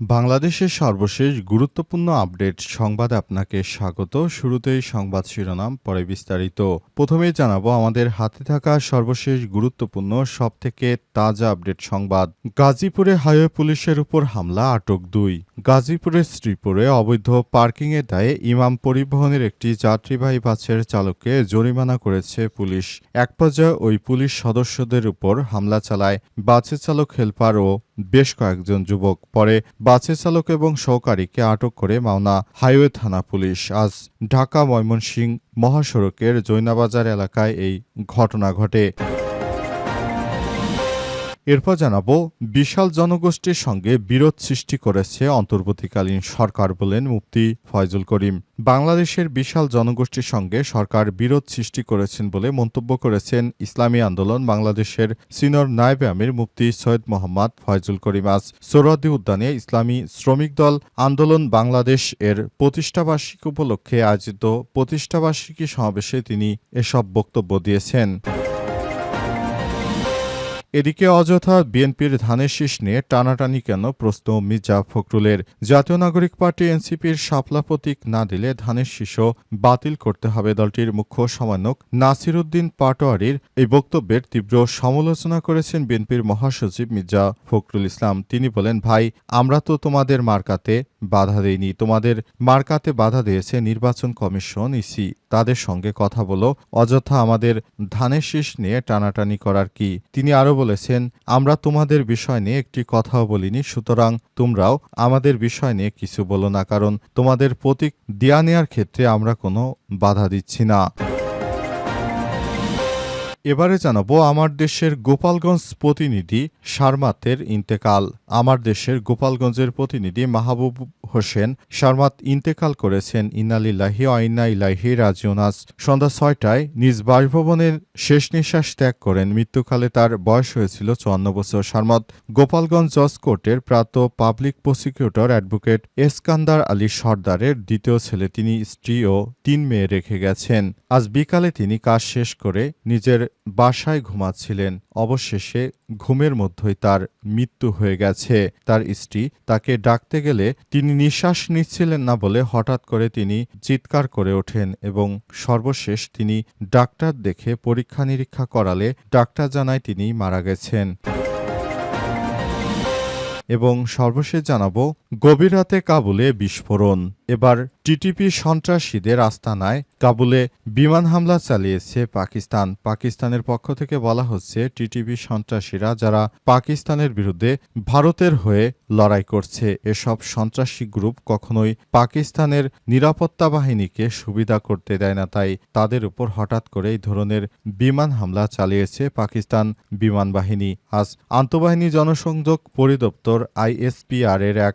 বাংলাদেশের সর্বশেষ গুরুত্বপূর্ণ আপডেট সংবাদে আপনাকে স্বাগত। শুরুতেই সংবাদ শিরোনাম, পরে বিস্তারিত। প্রথমেই জানাব, আমাদের হাতে থাকা সর্বশেষ গুরুত্বপূর্ণ, সবথেকে তাজা আপডেট সংবাদ। গাজীপুরে হাইওয়ে পুলিশের উপর হামলা, আটক দুই। গাজীপুরের শ্রীপুরে অবৈধ পার্কিংয়ের দায়ে ইমাম পরিবহনের একটি যাত্রীবাহী বাসের চালককে জরিমানা করেছে পুলিশ। এক পর্যায়ে ওই পুলিশ সদস্যদের উপর হামলা চালায় বাসের চালক, হেলপার ও বেশ কয়েকজন যুবক পরে বাসের চালক এবং সহকারীকে আটক করে মাওনা হাইওয়ে থানা পুলিশ। আজ ঢাকা ময়মনসিংহ মহাসড়কের জৈনাবাজার এলাকায় এই ঘটনা ঘটে। এরপর জানাব, বিশাল জনগোষ্ঠীর সঙ্গে বিরোধ সৃষ্টি করেছে অন্তর্বর্তীকালীন সরকার বলেন মুফতি ফয়জুল করিম। বাংলাদেশের বিশাল জনগোষ্ঠীর সঙ্গে সরকার বিরোধ সৃষ্টি করেছেন বলে মন্তব্য করেছেন ইসলামী আন্দোলন বাংলাদেশের সিনিয়র নায়েব আমির মুফতি সৈয়দ মোহাম্মদ ফয়জুল করিম আজ সোহরাদি উদ্যানে ইসলামী শ্রমিক দল আন্দোলন বাংলাদেশ এর প্রতিষ্ঠাবার্ষিকী উপলক্ষে আয়োজিত প্রতিষ্ঠাবার্ষিকী সমাবেশে তিনি এসব বক্তব্য দিয়েছেন। এদিকে অযথা বিএনপির ধানের শীষ নিয়ে টানাটানি কেন প্রশ্ন মির্জা ফখরুলের। জাতীয় নাগরিক পার্টি এনসিপির শাপলা প্রতীক না দিলে ধানের শীষও বাতিল করতে হবে দলটির মুখ্য সমন্বয়ক নাসির উদ্দিন পাটোয়ারির। এই বক্তব্যের তীব্র সমালোচনা করেছেন বিএনপির মহাসচিব মির্জা ফখরুল ইসলাম। তিনি বলেন, ভাই, আমরা তো তোমাদের মার্কাতে বাধা দেইনি। তোমাদের মার্কাতে বাধা দিয়েছে নির্বাচন কমিশন ইসি তাদের সঙ্গে কথা বলো। অযথা আমাদের ধানের শীষ নিয়ে টানাটানি করার কি? তিনি আরও বলেছেন, আমরা তোমাদের বিষয় নিয়ে একটি কথাও বলিনি, সুতরাং তোমরাও আমাদের বিষয় নিয়ে কিছু বলো না, কারণ তোমাদের প্রতীক দেয়া নেয়ার ক্ষেত্রে আমরা কোনো বাধা দিচ্ছি না। এবারে জানাব আমার দেশের গোপালগঞ্জ প্রতিনিধি শারমাতের ইন্তেকাল। আমার দেশের গোপালগঞ্জের প্রতিনিধি মাহবুব হোসেন শারমাত ইন্তেকাল করেছেন। ইনালিল্লাহি অইনা ইলাহি রাজিউনাস সন্ধ্যা ছয়টায় নিজ বাসভবনের শেষ নিঃশ্বাস ত্যাগ করেন। মৃত্যুকালে তার বয়স হয়েছিল চুয়ান্ন বছর। শারমাত গোপালগঞ্জ জজ কোর্টের প্রাত public prosecutor advocate Eskandar Ali সর্দারের দ্বিতীয় ছেলে। তিনি স্ত্রী ও তিন মেয়ে রেখে গেছেন। আজ বিকালে তিনি কাজ শেষ করে নিজের বাসায় ঘুমাচ্ছিলেন। অবশেষে ঘুমের মধ্যেই তার মৃত্যু হয়ে গেছে। তার স্ত্রী তাকে ডাকতে গেলে তিনি নিঃশ্বাস নিচ্ছিলেন না বলে হঠাৎ করে তিনি চিৎকার করে ওঠেন এবং সর্বশেষ তিনি ডাক্তার দেখে পরীক্ষা নিরীক্ষা করালে ডাক্তার জানায় তিনি মারা গেছেন। এবং সর্বশেষ জানাব গভীর রাতে কাবুলে বিস্ফোরণ। এবার টিটিপি সন্ত্রাসীদের আস্তানায় কাবুলে বিমান হামলা চালিয়েছে পাকিস্তান। পাকিস্তানের পক্ষ থেকে বলা হচ্ছে, টিটিপি সন্ত্রাসীরা যারা পাকিস্তানের বিরুদ্ধে ভারতের হয়ে লড়াই করছে, এসব সন্ত্রাসী গ্রুপ কখনোই পাকিস্তানের নিরাপত্তা বাহিনীকে সুবিধা করতে দেয় না। তাই তাদের উপর হঠাৎ করে এই ধরনের বিমান হামলা চালিয়েছে পাকিস্তান বিমান বাহিনী। আজ আন্তঃবাহিনী জনসংযোগ পরিদপ্তর আইএসপিআর এর এক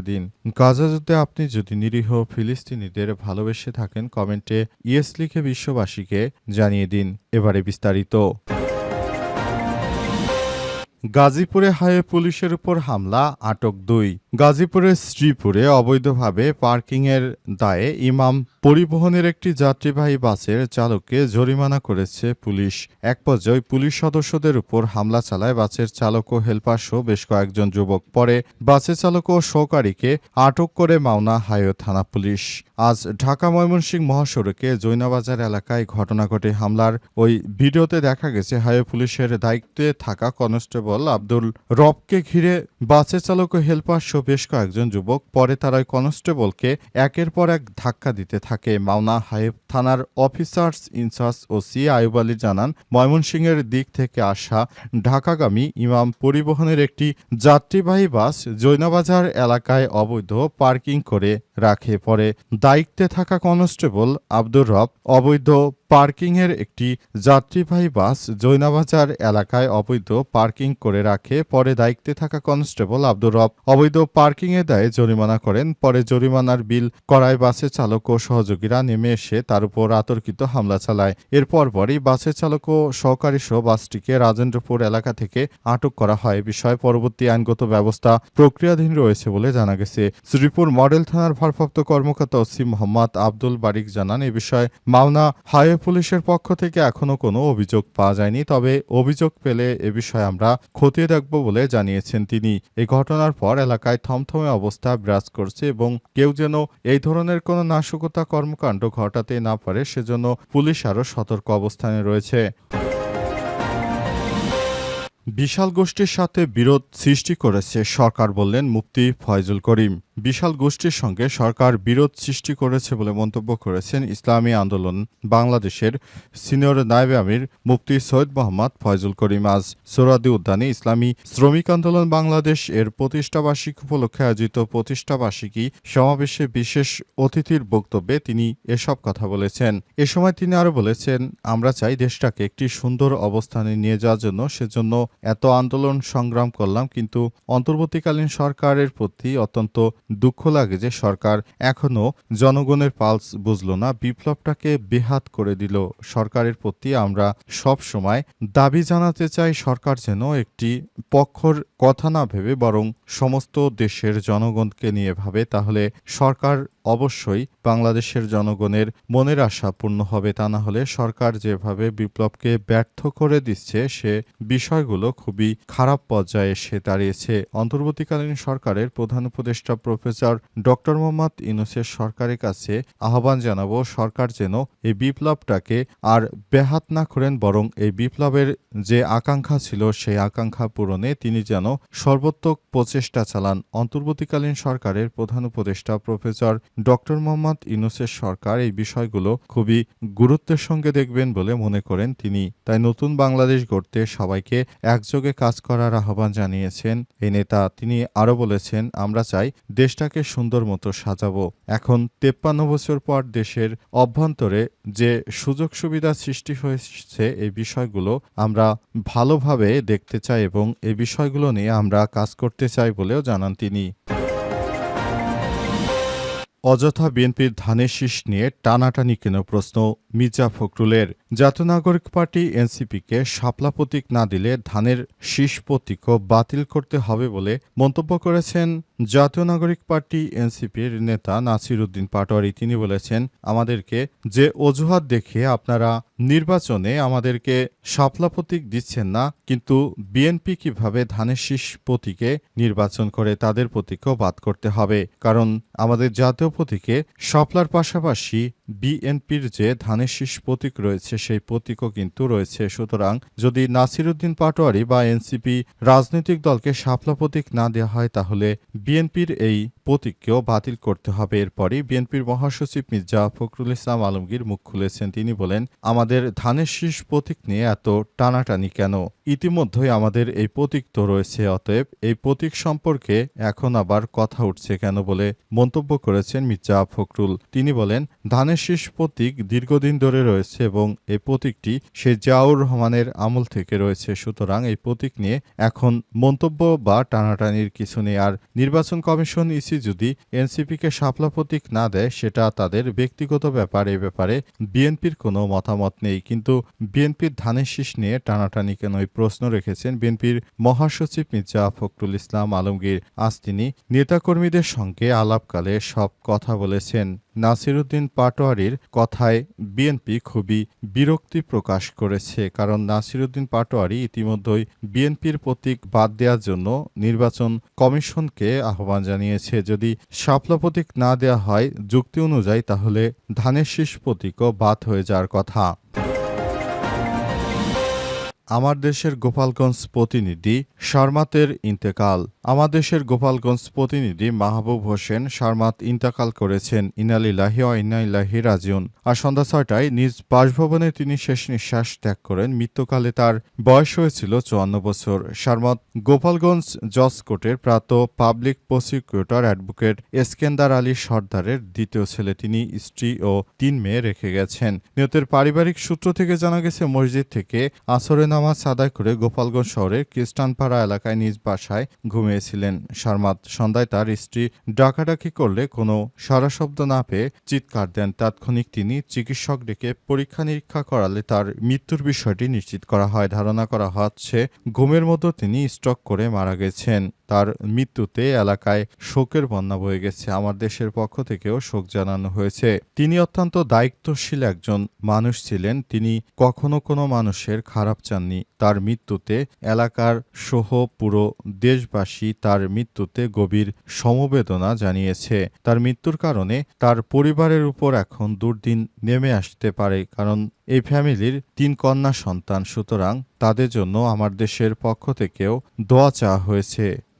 দিন। গাজা যুদ্ধে আপনি যদি নিরীহ ফিলিস্তিনিদের ভালোবেসে থাকেন, কমেন্টে ইয়েস লিখে বিশ্ববাসীকে জানিয়ে দিন। এবারে বিস্তারিত। গাজীপুরে হাইওয়ে পুলিশের উপর হামলা, আটক দুই। গাজীপুরের শ্রীপুরে অবৈধভাবে পার্কিংয়ের দায়ে ইমাম পরিবহনের একটি যাত্রীবাহী বাসের চালককে জরিমানা করেছে পুলিশ। এক পর্যায়ে পুলিশ সদস্যদের উপর হামলা চালায় বাসের চালক ও হেলপার সহ বেশ কয়েকজন যুবক। পরে বাসের চালক ও সহকারীকে আটক করে মাওনা হাইওয়ে থানা পুলিশ। আজ ঢাকা ময়মনসিংহ মহাসড়কে জৈনাবাজার এলাকায় ঘটনা ঘটে হামলার। ওই ভিডিওতে দেখা গেছে, হাইওয়ে পুলিশের দায়িত্বে থাকা কনস্টেবল আব্দুল রবকে ঘিরে বাসের চালক ও হেলপার বেশ কয়েকজন যুবক, পরে তারা ওই কনস্টেবলকে একের পর এক ধাক্কা দিতে থাকে। মাওনা হাইব থানার officers in charge O C Ayub Ali জানান, ময়মনসিংহের দিক থেকে আসা ঢাকাগামী ইমাম পরিবহনের একটি যাত্রীবাহী বাস জৈনাবাজার এলাকায় অবৈধ পার্কিং করে রাখে। পরে দায়িত্বে থাকা কনস্টেবল আব্দুর রব অবৈধ পার্কিংয়ের একটি যাত্রীবাহী বাস জৈনাবাজার এলাকায় অবৈধ পার্কিং করে রাখে, পরে দায়িত্বে থাকা কনস্টেবল আব্দুর রব। অবৈধ পার্কিংয়ে দায়ে জরিমানা করেন, পরে জরিমানার বিল করায় বাসের চালক ও সহযোগীরা নেমে এসে তার উপর আতর্কিত হামলা চালায়। এরপর পরই বাসের চালক ও সহকারী সহ বাসটিকে রাজেন্দ্রপুর এলাকা থেকে আটক করা হয়। বিষয়ে পরবর্তী আইনগত ব্যবস্থা প্রক্রিয়াধীন রয়েছে বলে জানা গেছে। শ্রীপুর মডেল থানার ভারপ্রাপ্ত কর্মকর্তা ওসি মোহাম্মদ আব্দুল বারিক জানান, এ বিষয়ে মাওনা হাইওয়ে পুলিশের পক্ষ থেকে এখনও কোনো অভিযোগ পাওয়া যায়নি, তবে অভিযোগ পেলে এ বিষয়ে আমরা খতিয়ে দেখব বলে জানিয়েছেন তিনি। এই ঘটনার পর এলাকায় থমথমে অবস্থা বিরাজ করছে এবং কেউ যেন এই ধরনের কোনো নাশকতা কর্মকাণ্ড ঘটাতে না পারে, সেজন্য পুলিশ আরও সতর্ক অবস্থানে রয়েছে। বিশাল গোষ্ঠীর সাথে বিরোধ সৃষ্টি করেছে সরকার বললেন মুফতি ফয়জুল করিম। বিশাল গোষ্ঠীর সঙ্গে সরকার বিরোধ সৃষ্টি করেছে বলে মন্তব্য করেছেন ইসলামী আন্দোলন বাংলাদেশের সিনিয়র নায়েবে আমির মুফতি সৈয়দ মোহাম্মদ ফয়জুল করিম। আজ সোরাদি উদ্যানে ইসলামী শ্রমিক আন্দোলন বাংলাদেশ এর প্রতিষ্ঠাবার্ষিকী উপলক্ষে আয়োজিত প্রতিষ্ঠাবার্ষিকী সমাবেশে বিশেষ অতিথির বক্তব্যে তিনি এসব কথা বলেছেন। এ সময় তিনি আরও বলেছেন, আমরা চাই দেশটাকে একটি সুন্দর অবস্থানে নিয়ে যাওয়ার জন্য, সেজন্য এত আন্দোলন সংগ্রাম করলাম, কিন্তু অন্তর্বর্তীকালীন সরকারের প্রতি অত্যন্ত দুঃখ লাগে যে সরকার এখনও জনগণের পালস বুঝল না, বিপ্লবটাকে বেহাত করে দিল। সরকারের প্রতি আমরা সব সময় দাবি জানাতে চাই, সরকার যেন একটি পক্ষর কথা না ভেবে বরং সমস্ত দেশের জনগণকে নিয়ে ভাবে, তাহলে সরকার অবশ্যই বাংলাদেশের জনগণের মনের আশা পূর্ণ হবে, তা না হলে সরকার যেভাবে বিপ্লবকে ব্যর্থ করে দিচ্ছে, সে বিষয়গুলো খুবই খারাপ পর্যায়ে এসে দাঁড়িয়েছে। অন্তর্বর্তীকালীন সরকারের প্রধান উপদেষ্টা প্রফেসর ডক্টর মোহাম্মদ ইউনুসের সরকারের কাছে আহ্বান জানাব, সরকার যেন এই বিপ্লবটাকে আর ব্যাহাত না করেন, বরং এই বিপ্লবের যে আকাঙ্ক্ষা ছিল, সেই আকাঙ্ক্ষা পূরণে তিনি যেন সর্বোত্তক প্রচেষ্টা চালান। অন্তর্বর্তীকালীন সরকারের প্রধান উপদেষ্টা প্রফেসর ডক্টর মোহাম্মদ ইউনুসের সরকার এই বিষয়গুলো খুবই গুরুত্বের সঙ্গে দেখবেন বলে মনে করেন তিনি। তাই নতুন বাংলাদেশ গড়তে সবাইকে একযোগে কাজ করার আহ্বান জানিয়েছেন এই নেতা। তিনি আরও বলেছেন, আমরা চাই দেশটাকে সুন্দর মতো সাজাবো। এখন তেপ্পান্ন বছর পর দেশের অভ্যন্তরে যে সুযোগ সুবিধা সৃষ্টি হয়েছে, এই বিষয়গুলো আমরা ভালোভাবে দেখতে চাই এবং এই বিষয়গুলো নিয়ে আমরা কাজ করতে চাই বলেও জানান তিনি। অযথা বিএনপির ধানের শীষ নিয়ে টানাটানি কেন প্রশ্ন মির্জা ফখরুলের জাতীয় নাগরিক পার্টি এনসিপিকে শাপলা প্রতীক না দিলে ধানের শীষ প্রতীকও বাতিল করতে হবে বলে মন্তব্য করেছেন জাতীয় নাগরিক পার্টি এনসিপির নেতা নাসির উদ্দিন পাটোয়ারি। তিনি বলেছেন, আমাদেরকে যে অজুহাত দেখে আপনারা নির্বাচনে আমাদেরকে শাপলা প্রতীক দিচ্ছেন না, কিন্তু বিএনপি কীভাবে ধানের শীষ প্রতীকে নির্বাচন করে তাদের প্রতীকও বাদ করতে হবে। কারণ আমাদের জাতীয় প্রতীকে শাপলার পাশাপাশি বিএনপির যে ধানের শীষ প্রতীক রয়েছে, সেই প্রতীকও কিন্তু রয়েছে। সুতরাং যদি নাসিরুদ্দিন পাটোয়ারি বা এনসিপি রাজনৈতিক দলকে শাপলা প্রতীক না দেওয়া হয়, তাহলে বিএনপির এই প্রতীককেও বাতিল করতে হবে। এরপরই বিএনপির মহাসচিব মির্জা ফখরুল ইসলাম আলমগীর মুখ খুলেছেন। তিনি বলেন, আমাদের ধানের শীষ প্রতীক নিয়ে এত টানাটানি কেন? ইতিমধ্যেই আমাদের এই প্রতীক তো রয়েছে, অতএব এই প্রতীক সম্পর্কে এখন আবার কথা উঠছে কেন বলে মন্তব্য করেছেন মির্জা ফখরুল। তিনি বলেন, ধানের শীষ প্রতীক দীর্ঘদিন ধরে রয়েছে এবং এই প্রতীকটি সে জিয়াউর রহমানের আমল থেকে রয়েছে। সুতরাং এই প্রতীক নিয়ে এখন মন্তব্য বা টানাটানির কিছু নেই। আর নির্বাচন কমিশন ইসি যদি এনসিপিকে শাপলা প্রতীক না দেয়, সেটা তাদের ব্যক্তিগত ব্যাপার। এ ব্যাপারে বিএনপির কোনো মতামত নেই। কিন্তু বিএনপির ধানের শীষ নিয়ে টানাটানি কেন এই প্রশ্ন রেখেছেন বিএনপির মহাসচিব মির্জা ফখরুল ইসলাম আলমগীর। আজ তিনি নেতাকর্মীদের সঙ্গে আলাপকালে সব কথা বলেছেন। নাসিরুদ্দিন পাটোয়ারির কথায় বিএনপি খুবই বিরক্তি প্রকাশ করেছে, কারণ নাসিরুদ্দিন পাটোয়ারি ইতিমধ্যেই বিএনপির প্রতীক বাদ দেওয়ার জন্য নির্বাচন কমিশনকে আহ্বান জানিয়েছে। যদি শাপলা প্রতীক না দেওয়া হয় যুক্তি অনুযায়ী তাহলে ধানের শীষ প্রতীকও বাদ হয়ে যাওয়ার কথা। আমার দেশের গোপালগঞ্জ প্রতিনিধি শারমাতের ইন্তেকাল। আমার দেশের গোপালগঞ্জ প্রতিনিধি মাহবুব হোসেন শারমাত ইন্তেকাল করেছেন। ইনালিল্লাহি ও ইন্নাইল্লাহি রাজিউন। আর সন্ধ্যা ছয়টায় নিজ বাসভবনে তিনি শেষ নিঃশ্বাস ত্যাগ করেন। মৃত্যুকালে তার বয়স হয়েছিল চুয়ান্ন বছর। শারমত গোপালগঞ্জ জজ কোর্টের প্রাত public prosecutor advocate Eskander Ali সর্দারের দ্বিতীয় ছেলে তিনি স্ত্রী ও তিন মেয়ে রেখে গেছেন। নিহতের পারিবারিক সূত্র থেকে জানা গেছে, মসজিদ থেকে আসরে নামাজ আদায় করে গোপালগঞ্জ শহরের খ্রিস্টানপাড়া এলাকায় নিজ বাসায় ঘুমিয়েছিলেন। সারমাত সন্ধ্যায় তার স্ত্রী ডাকাডাকি করলে কোনো সারা শব্দ না পেয়ে চিৎকার দেন। তাৎক্ষণিক তিনি চিকিৎসক ডেকে পরীক্ষা নিরীক্ষা করালে তার মৃত্যুর বিষয়টি নিশ্চিত করা হয়। ধারণা করা হচ্ছে, ঘুমের মতো তিনি স্ট্রোক করে মারা গেছেন। তার মৃত্যুতে এলাকায় শোকের বন্যা বয়ে গেছে। আমার দেশের পক্ষ থেকেও শোক জানানো হয়েছে। তিনি অত্যন্ত দায়িত্বশীল একজন মানুষ ছিলেন। তিনি কখনো কোনো মানুষের খারাপ চাননি। তার মৃত্যুতে এলাকার সহ পুরো দেশবাসী তার মৃত্যুতে গভীর সমবেদনা জানিয়েছে। তার মৃত্যুর কারণে তার পরিবারের উপর এখন দুর্দিন নেমে আসতে পারে, কারণ এই ফ্যামিলির তিন কন্যা সন্তান। সুতরাং তাদের জন্য আমার দেশের পক্ষ থেকেও দোয়া চাওয়া হয়েছে।